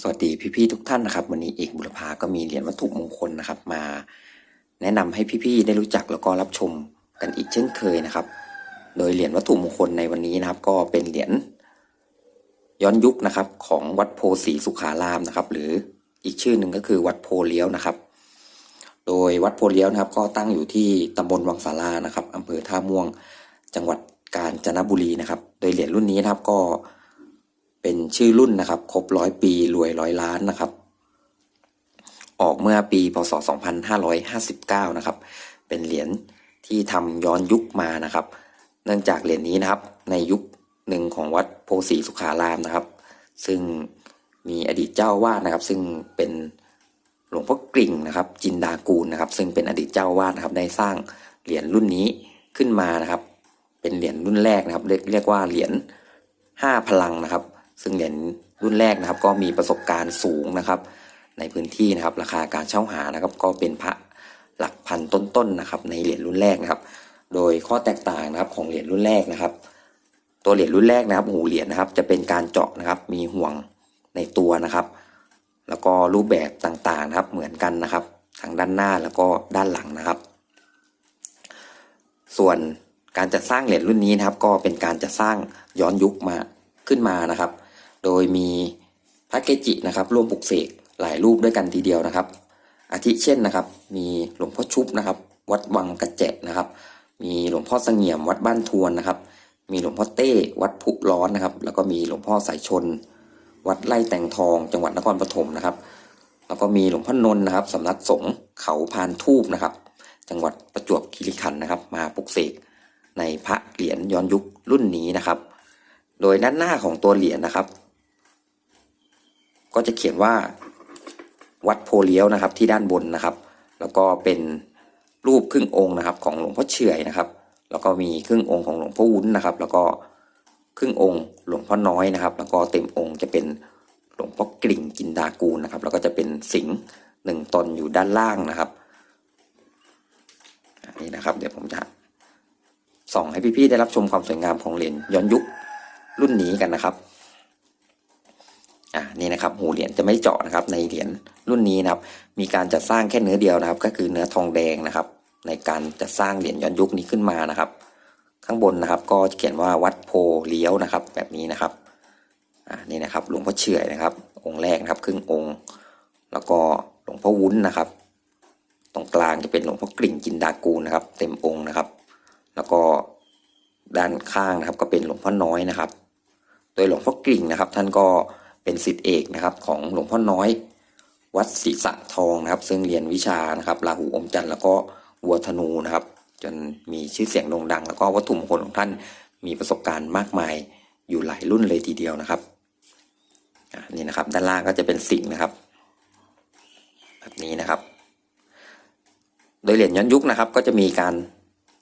สวัสดีพี่ๆทุกท่านนะครับ วันนี้เอกบุรพาก็มีเหรียญวัตถุมงคลนะครับ มา แนะนำให้พี่ๆได้รู้จักแล้วก็รับชมกันอีกเช่นเคยนะครับ โดยเหรียญวัตถุมงคลในวันนี้นะครับ ก็เป็นเหรียญย้อนยุคนะครับ ของวัดโพสีสุขารามนะครับ หรืออีกชื่อหนึ่งก็คือวัดโพเลี้ยวนะครับ โดยวัดโพเลี้ยวนะครับ ก็ตั้งอยู่ที่ตำบลวังสารานะครับอำเภอท่าม่วง จังหวัดกาญจนบุรีนะครับ โดยเหรียญรุ่นนี้นะครับก็ เป็นชื่อรุ่นนะครับ ครบร้อยปีรวยร้อยล้านนะครับ ออกเมื่อปีพศ 2559 นะครับ เป็นเหรียญที่ทำย้อนยุคมานะครับ เนื่องจากเหรียญนี้นะครับ ในยุคหนึ่งของวัดโพสีสุขารามนะครับ ซึ่งมีอดีตเจ้าวาดนะครับ ซึ่งเป็นหลวงพ่อกริ่งนะครับ จินดากูลนะครับ ซึ่งเป็นอดีตเจ้าวาดนะครับ ได้สร้างเหรียญรุ่นนี้ขึ้นมานะครับ เป็นเหรียญรุ่นแรกนะครับ เรียกเรียกว่าเหรียญห้าพลังนะครับ ซึ่งเหรียญรุ่นแรกนะครับ ก็มีประสบการณ์สูงนะครับ ในพื้นที่นะครับ ราคาการเช่าหานะครับ ก็เป็นพระหลักพันต้นๆนะครับ ในเหรียญรุ่นแรกนะครับ โดยข้อแตกต่างนะครับของเหรียญรุ่นแรกนะครับ ตัวเหรียญรุ่นแรกนะครับ หูเหรียญนะครับ จะเป็นการเจาะนะครับ มีห่วงในตัวนะครับ แล้วก็รูปแบบต่างๆนะครับ เหมือนกันนะครับทั้งด้านหน้าแล้วก็ด้านหลังนะครับ ส่วนการจัดสร้างเหรียญรุ่นนี้นะครับ ก็เป็นการจัดสร้างย้อนยุคมาขึ้นมานะครับ โดยมีพระเกจินะครับร่วมปลุกเสกหลายรูปด้วยกันทีเดียวนะครับ อาทิเช่นนะครับ มีหลวงพ่อชุบนะครับ วัดวังกระเจะนะครับ มีหลวงพ่อเสงี่ยมวัดบ้านทวนนะครับ มีหลวงพ่อเต้วัดผุร้อนนะครับ แล้วก็มีหลวงพ่อสายชน วัดไร่แต่งทองจังหวัดนครปฐมนะครับ แล้วก็มีหลวงพ่อนนท์นะครับสำนักสงฆ์เขาพานทูบนะครับ จังหวัดประจวบคีรีขันธ์นะครับ มาปลุกเสกในพระเหรียญย้อนยุครุ่นนี้นะครับ โดยด้านหน้าของตัวเหรียญนะครับ ก็จะเขียนว่าวัดโพเลี้ยวนะครับที่ด้านบนนะครับ แล้วก็เป็นรูปครึ่งองค์นะครับ ของหลวงพ่อเฉื่อยนะครับ แล้วก็มีครึ่งองค์ของหลวงพ่อวุ้นนะครับ แล้วก็ครึ่งองค์หลวงพ่อน้อยนะครับ แล้วก็เต็มองค์จะเป็นหลวงพ่อกลิ่งกินดากูลนะครับ แล้วก็จะเป็นสิงห์หนึ่งตนอยู่ด้านล่างนะครับนี่นะครับ เดี๋ยวผมจะส่องให้พี่ๆได้รับชมความสวยงามของเหรียญย้อนยุครุ่นนี้กันนะครับ นี่นะครับหูเหรียญจะไม่เจาะนะครับ ในเหรียญรุ่นนี้นะครับ มีการจัดสร้างแค่เนื้อเดียวนะครับ ก็คือเนื้อทองแดงนะครับ ในการจัดสร้างเหรียญย้อนยุคนี้ขึ้นมานะครับ ข้างบนนะครับ ก็เขียนว่าวัดโพเลี้ยวนะครับ แบบนี้นะครับอ่านี่นะครับ หลวงพ่อเฉื่อยนะครับ องค์แรกนะครับ ครึ่งองค์ แล้วก็หลวงพ่อวุ้นนะครับ ตรงกลางจะเป็นหลวงพ่อกลิ่งจินดากูลนะครับ เต็มองค์นะครับ แล้วก็ด้านข้างนะครับ ก็เป็นหลวงพ่อน้อยนะครับ โดยหลวงพ่อกลิ่งนะครับ ท่านก็ เป็นศิษย์เอกนะครับของหลวงพ่อน้อย วัดศรีสะทองนะครับ ซึ่งเรียนวิชานะครับราหูอมจันทร์แล้วก็วัวธนูนะครับ จนมีชื่อเสียงโด่งดัง แล้วก็วัตถุมงคลของท่านมีประสบการณ์มากมายอยู่หลายรุ่นเลยทีเดียวนะครับนี่นะครับด้านล่างก็จะเป็นสิงนะครับ แบบนี้นะครับ โดยเหรียญย้อนยุคนะครับ ก็จะมีการ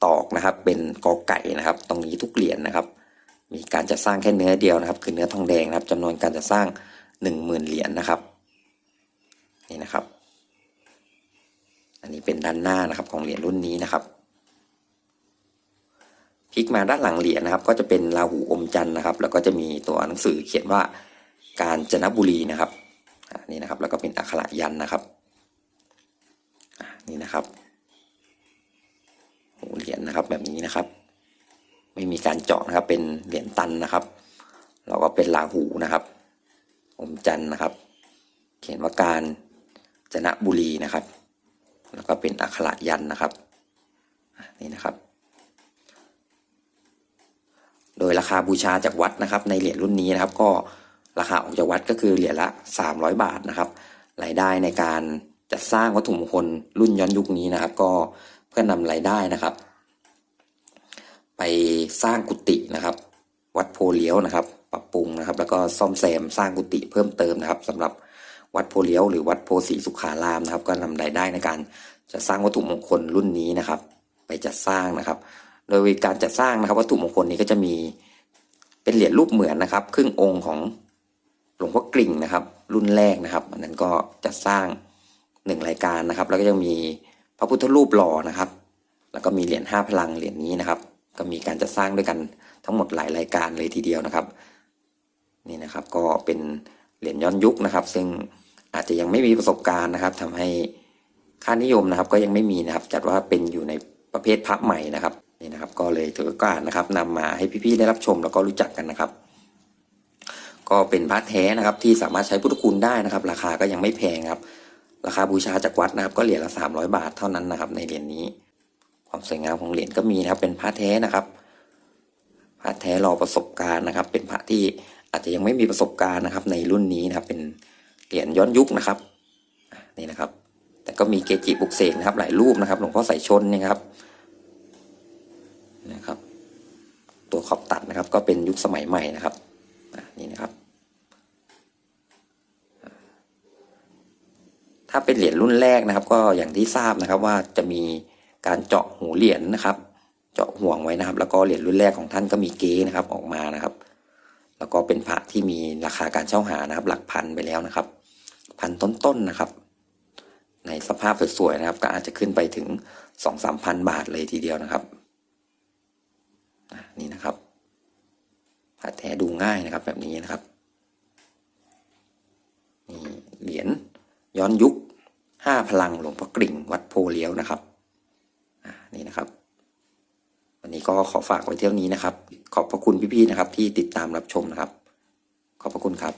ตอกนะครับ เป็นกอไก่นะครับ ตรงนี้ทุกเหรียญนะครับ มีการจัดสร้างแค่เนื้อเดียวนะครับ คือเนื้อทองแดงนะครับจำนวนการจัดสร้างหนึ่งหมื่นเหรียญนะครับนี่นะครับ อันนี้เป็นด้านหน้านะครับของเหรียญรุ่นนี้นะครับพลิกมาด้านหลังเหรียญนะครับ ก็จะเป็นราหูอมจันทร์นะครับ แล้วก็จะมีตัวหนังสือเขียนว่าการจนบุรีนะครับนี่นะครับ แล้วก็เป็นอักขระยันนะครับนี่นะครับเหรียญนะครับแบบนี้นะครับ ไม่มีการเจาะนะครับ เป็นเหรียญตันนะครับแล้วก็เป็นราหูนะครับ อมจันนะครับ เขียนว่าการจนะบุรีนะครับ แล้วก็เป็นอักขระยันนะครับนี่นะครับ โดยราคาบูชาจากวัดนะครับ ในเหรียญรุ่นนี้นะครับ ก็ราคาออกจากวัดก็คือเหรียญละ 300 บาทนะครับรายได้ในการจัดสร้างวัตถุมงคลรุ่นย้อนยุคนี้นะครับ ก็เพื่อนำรายได้นะครับ ไปสร้างกุฏินะครับ วัดโพเลี้ยวนะครับ ปรับปรุงนะครับ แล้วก็ซ่อมแซมสร้างกุฏิเพิ่มเติมนะครับสำหรับวัดโพเลี้ยวหรือวัดโพสีสุขารามนะครับ ก็นำรายได้ในการจะสร้างวัตถุมงคลรุ่นนี้นะครับ ไปจัดสร้างนะครับ โดยการจัดสร้างนะครับ วัตถุมงคลนี้ก็จะมีเป็นเหรียญรูปเหมือนนะครับ ครึ่งองค์ของหลวงพ่อกลิ่งนะครับ รุ่นแรกนะครับอันนั้นก็จัดสร้างหนึ่งรายการนะครับ แล้วก็ยังมีพระพุทธรูปหล่อนะครับ แล้วก็มีเหรียญห้าพลังเหรียญนี้นะครับ ก็มีการจัดสร้างด้วยกันทั้งหมดหลายรายการเลยทีเดียวนะครับ นี่นะครับก็เป็นเหรียญย้อนยุคนะครับ ซึ่งอาจจะยังไม่มีประสบการณ์นะครับทำให้ค่านิยมนะครับ ก็ยังไม่มีนะครับ จัดว่าเป็นอยู่ในประเภทพระใหม่นะครับนี่นะครับ ก็เลยถือโอกาสนะครับนำมาให้พี่ๆได้รับชมแล้วก็รู้จักกันนะครับ ก็เป็นพระแท้นะครับ ที่สามารถใช้พุทธคุณได้นะครับ ราคาก็ยังไม่แพงครับ ราคาบูชาจากวัดนะครับ ก็เหรียญละสามร้อยบาทเท่านั้นนะครับ ในเหรียญนี้ ความสวยงามของเหรียญก็มีนะครับ เป็นพระแท้นะครับพระแท้รอประสบการณ์นะครับ เป็นพระที่อาจจะยังไม่มีประสบการณ์นะครับ ในรุ่นนี้นะครับ เป็นเหรียญย้อนยุคนะครับนี่นะครับ แต่ก็มีเกจิปลุกเสกนะครับ หลายรูปนะครับ หลวงพ่อสายชนนี่ครับนะครับ ตัวขอบตัดนะครับ ก็เป็นยุคสมัยใหม่นะครับนี่นะครับ ถ้าเป็นเหรียญรุ่นแรกนะครับ ก็อย่างที่ทราบนะครับว่าจะมี การเจาะหูเหรียญนะครับ เจาะห่วงไว้นะครับ แล้วก็เหรียญรุ่นแรกของท่านก็มีเก๊นะครับออกมานะครับ แล้วก็เป็นพระที่มีราคาการเช่าหานะครับ หลักพันไปแล้วนะครับ พันต้นๆนะครับ ในสภาพสวยๆนะครับ ก็อาจจะขึ้นไปถึงสองสามพันบาทเลยทีเดียวนะครับนี่นะครับพระแท้ดูง่ายนะครับ แบบนี้นะครับนี่เหรียญย้อนยุคห้าพลังหลวงพ่อกริ่งวัดโพเลี้ยวนะครับ นี่นะครับ วันนี้ก็ขอฝากไว้เที่ยวนี้นะครับ ขอบพระคุณพี่ๆนะครับ ที่ติดตามรับชมนะครับ ขอบพระคุณครับ